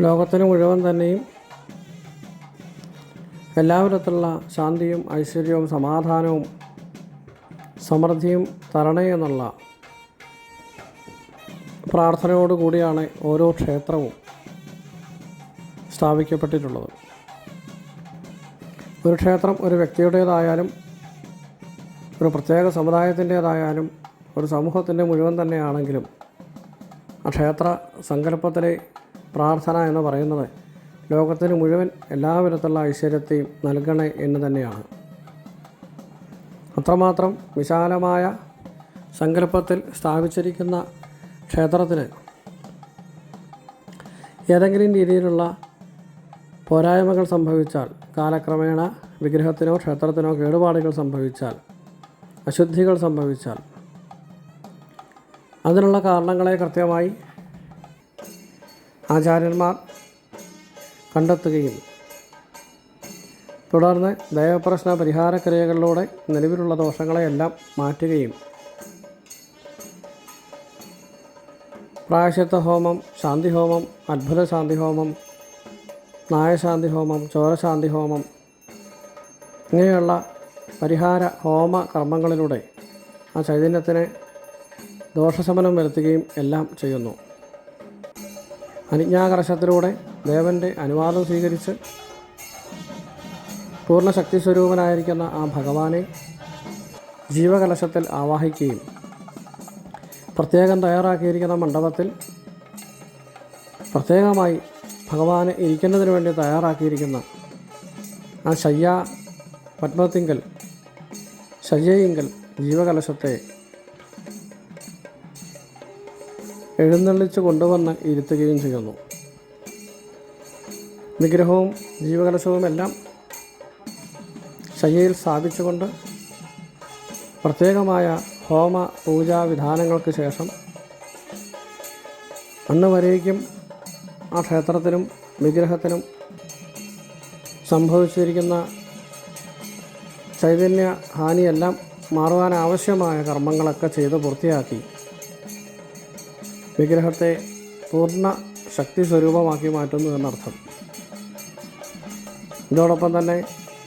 ലോകത്തിന് മുഴുവൻ തന്നെയും എല്ലാവിധത്തിലുള്ള ശാന്തിയും ഐശ്വര്യവും സമാധാനവും സമൃദ്ധിയും തരണേ എന്നുള്ള പ്രാർത്ഥനയോടുകൂടിയാണ് ഓരോ ക്ഷേത്രവും സ്ഥാപിക്കപ്പെട്ടിട്ടുള്ളത്. ഒരു ക്ഷേത്രം ഒരു വ്യക്തിയുടേതായാലും ഒരു പ്രത്യേക സമുദായത്തിന്റേതായാലും ഒരു സമൂഹത്തിന്റെ മുഴുവൻ തന്നെയാണെങ്കിലും ആ ക്ഷേത്ര സങ്കല്പത്തിലെ പ്രാർത്ഥന എന്ന് പറയുന്നത് ലോകത്തിന് മുഴുവൻ എല്ലാവിധത്തിലുള്ള ഐശ്വര്യത്തെയും നൽകണേ എന്ന് തന്നെയാണ്. അത്രമാത്രം വിശാലമായ സങ്കല്പത്തിൽ സ്ഥാപിച്ചിരിക്കുന്ന ക്ഷേത്രത്തിന് ഏതെങ്കിലും രീതിയിലുള്ള പോരായ്മകൾ സംഭവിച്ചാൽ കാലക്രമേണ വിഗ്രഹത്തിനോ ക്ഷേത്രത്തിനോ കേടുപാടുകൾ സംഭവിച്ചാൽ അശുദ്ധികൾ സംഭവിച്ചാൽ അതിനുള്ള കാരണങ്ങളെ കൃത്യമായി ആചാര്യന്മാർ കണ്ടെത്തുകയും തുടർന്ന് ദൈവപ്രശ്ന പരിഹാരക്രിയകളിലൂടെ നിലവിലുള്ള ദോഷങ്ങളെയെല്ലാം മാറ്റുകയും പ്രായശത്വ ഹോമം ശാന്തി ഹോമം അത്ഭുത ശാന്തി ഹോമം നായശാന്തി ഹോമം ചോരശാന്തി ഹോമം ഇങ്ങനെയുള്ള പരിഹാര ഹോമ കർമ്മങ്ങളിലൂടെ ആ ചൈതന്യത്തിന് ദോഷശമനം വരുത്തുകയും എല്ലാം ചെയ്യുന്നു. അനുജ്ഞാകർഷത്തിലൂടെ ദേവന്റെ അനുവാദം സ്വീകരിച്ച് പൂർണശക്തി സ്വരൂപനായിരിക്കുന്ന ആ ഭഗവാനെ ജീവകലശത്തിൽ ആവാഹിക്കുകയും പ്രത്യേകം തയ്യാറാക്കിയിരിക്കുന്ന മണ്ഡപത്തിൽ പ്രത്യേകമായി ഭഗവാനെ ഇരിക്കുന്നതിന് വേണ്ടി തയ്യാറാക്കിയിരിക്കുന്ന ആ ശയ്യ പത്മത്തിങ്കൽ ശയ്യയിങ്കൽ ജീവകലശത്തെ എഴുന്നള്ളിച്ച് കൊണ്ടുവന്ന് ഇരുത്തുകയും ചെയ്യുന്നു. വിഗ്രഹവും ജീവകലശവും എല്ലാം ശയ്യയിൽ സ്ഥാപിച്ചുകൊണ്ട് പ്രത്യേകമായ ഹോമ പൂജാ വിധാനങ്ങൾക്ക് ശേഷം അന്ന് വരേക്കും ആ ക്ഷേത്രത്തിനും വിഗ്രഹത്തിനും സംഭവിച്ചിരിക്കുന്ന ചൈതന്യ ഹാനിയെല്ലാം മാറുവാനാവശ്യമായ കർമ്മങ്ങളൊക്കെ ചെയ്ത് പൂർത്തിയാക്കി. വിഗ്രഹത്തെ പൂർണ ശക്തി സ്വരൂപമാക്കി മാറ്റുന്നു എന്നർത്ഥം. ഇതോടൊപ്പം തന്നെ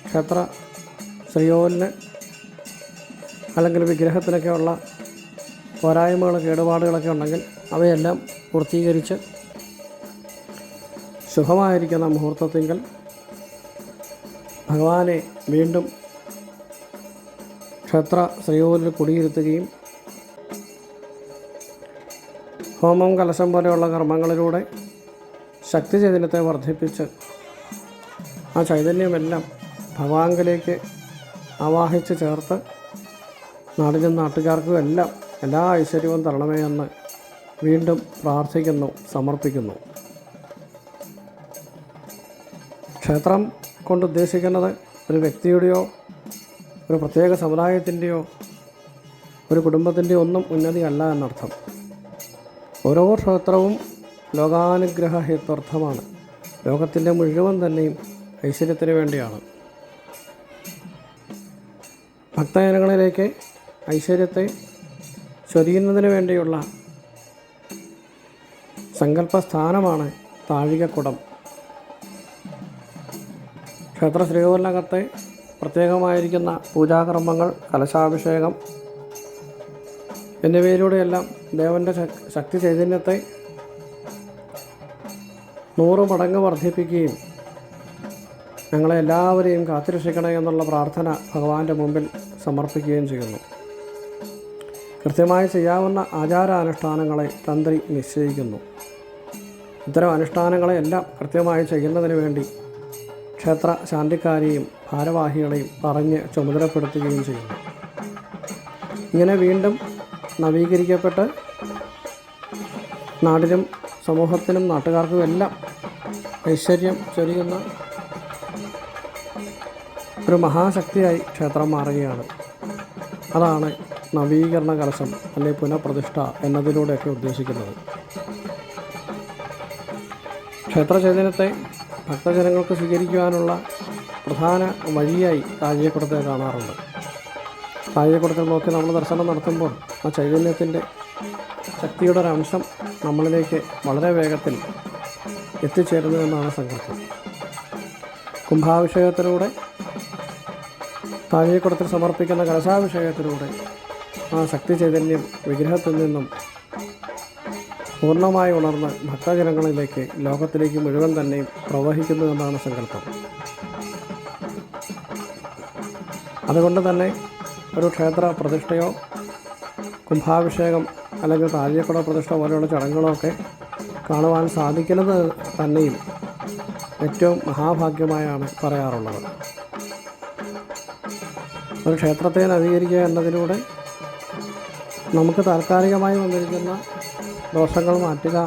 ക്ഷേത്ര ശ്രീയോലിന് അല്ലെങ്കിൽ വിഗ്രഹത്തിനൊക്കെയുള്ള പോരായ്മകൾ കേടുപാടുകളൊക്കെ ഉണ്ടെങ്കിൽ അവയെല്ലാം പൂർത്തീകരിച്ച് ശുഭമായിരിക്കുന്ന മുഹൂർത്തത്തിങ്കൽ ഭഗവാനെ വീണ്ടും ക്ഷേത്ര ശ്രീയോലിൽ കുടിയിരുത്തുകയും ഹോമം കലശം പോലെയുള്ള കർമ്മങ്ങളിലൂടെ ശക്തി ചൈതന്യത്തെ വർദ്ധിപ്പിച്ച് ആ ചൈതന്യമെല്ലാം ഭവാങ്കിലേക്ക് ആവാഹിച്ച് ചേർത്ത് നാടിനും നാട്ടുകാർക്കും എല്ലാം എല്ലാ ഐശ്വര്യവും തരണമേ എന്ന് വീണ്ടും പ്രാർത്ഥിക്കുന്നു സമർപ്പിക്കുന്നു. ക്ഷേത്രം കൊണ്ട് ഉദ്ദേശിക്കുന്നത് ഒരു വ്യക്തിയുടെയോ ഒരു പ്രത്യേക സമുദായത്തിന്റെയോ ഒരു കുടുംബത്തിന്റെയോ ഒന്നും ഉന്നതിയല്ല എന്നർത്ഥം. ഓരോ ക്ഷേത്രവും ലോകാനുഗ്രഹ ഹേത്വർത്ഥമാണ് ലോകത്തിന്റെ മുഴുവൻ തന്നെയും ഐശ്വര്യത്തിന് വേണ്ടിയാണ്. ഭക്തജനങ്ങളിലേക്ക് ഐശ്വര്യത്തെ ചൊരിയുന്നതിന് വേണ്ടിയുള്ള സങ്കല്പസ്ഥാനമാണ് താഴികക്കുടം. ക്ഷേത്ര ശ്രീകോലിനകത്തെ പ്രത്യേകമായിരിക്കുന്ന പൂജാകർമ്മങ്ങൾ കലശാഭിഷേകം എന്നിവയിലൂടെയെല്ലാം ദേവന്റെ ശക്തി ചൈതന്യത്തെ നൂറ് മടങ്ങ് വർദ്ധിപ്പിക്കുകയും ഞങ്ങളെ എല്ലാവരെയും കാത്തുരക്ഷിക്കണേ എന്നുള്ള പ്രാർത്ഥന ഭഗവാന്റെ മുമ്പിൽ സമർപ്പിക്കുകയും ചെയ്യുന്നു. കൃത്യമായി ചെയ്യാവുന്ന ആചാരാനുഷ്ഠാനങ്ങളെ തന്ത്രി നിശ്ചയിക്കുന്നു. ഇത്തരം അനുഷ്ഠാനങ്ങളെ എല്ലാം കൃത്യമായി ചെയ്യുന്നതിന് വേണ്ടി ക്ഷേത്ര ശാന്തിക്കാരെയും ഭാരവാഹികളെയും പറഞ്ഞ് ചുമതലപ്പെടുത്തുകയും ചെയ്യുന്നു. ഇങ്ങനെ വീണ്ടും നവീകരിക്കപ്പെട്ട് നാടിനും സമൂഹത്തിനും നാട്ടുകാർക്കും എല്ലാം ഐശ്വര്യം ചൊരിയുന്ന ഒരു മഹാശക്തിയായി ക്ഷേത്രം മാറുകയാണ്. അതാണ് നവീകരണ കലശം അല്ലെങ്കിൽ പുനഃപ്രതിഷ്ഠ എന്നതിലൂടെയൊക്കെ ഉദ്ദേശിക്കുന്നത്. ക്ഷേത്രചൈതന്യത്തെ ഭക്തജനങ്ങൾക്ക് സ്വീകരിക്കുവാനുള്ള പ്രധാന വഴിയായി താഴികക്കുടത്തെ കാണാറുണ്ട്. താഴികക്കുടത്തിൽ നോക്കി നമ്മൾ ദർശനം നടത്തുമ്പോൾ ആ ചൈതന്യത്തിന്റെ ശക്തിയുടെ ഒരു അംശം നമ്മളിലേക്ക് വളരെ വേഗത്തിൽ എത്തിച്ചേരുന്നു എന്നാണ് സങ്കല്പം. കുംഭാഭിഷേകത്തിലൂടെ താഴേക്കുടത്തിൽ സമർപ്പിക്കുന്ന കലശാഭിഷേകത്തിലൂടെ ആ ശക്തി ചൈതന്യം വിഗ്രഹത്തിൽ നിന്നും പൂർണമായി ഉണർന്ന് ഭക്തജനങ്ങളിലേക്ക് ലോകത്തിലേക്ക് മുഴുവൻ തന്നെ പ്രവഹിക്കുന്നു എന്നാണ് സങ്കല്പം. അതുകൊണ്ട് തന്നെ ഒരു ക്ഷേത്ര പ്രതിഷ്ഠയോ കുംഭാഭിഷേകം അല്ലെങ്കിൽ താഴേക്കുട പ്രതിഷ്ഠ പോലെയുള്ള ചടങ്ങുകളൊക്കെ കാണുവാൻ സാധിക്കുന്നത് തന്നെയും ഏറ്റവും മഹാഭാഗ്യമായാണ് പറയാറുള്ളത്. ഒരു ക്ഷേത്രത്തെ നവീകരിക്കുക എന്നതിലൂടെ നമുക്ക് താൽക്കാലികമായി വന്നിരിക്കുന്ന ദോഷങ്ങൾ മാറ്റുക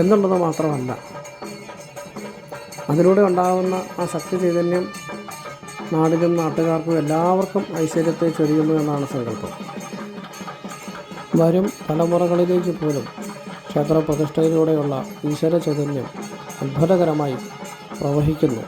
എന്നുള്ളത് മാത്രമല്ല. അതിലൂടെ ഉണ്ടാകുന്ന ആ ശക്തി ചൈതന്യം നാടിനും നാട്ടുകാർക്കും എല്ലാവർക്കും ഐശ്വര്യത്തെ ചൊരിയുന്നു എന്നാണ് സങ്കല്പം. വരും തലമുറകളിലേക്ക് പോലും ക്ഷേത്ര പ്രതിഷ്ഠയിലൂടെയുള്ള ഈശ്വര ചൈതന്യം അത്ഭുതകരമായി പ്രവഹിക്കുന്നു.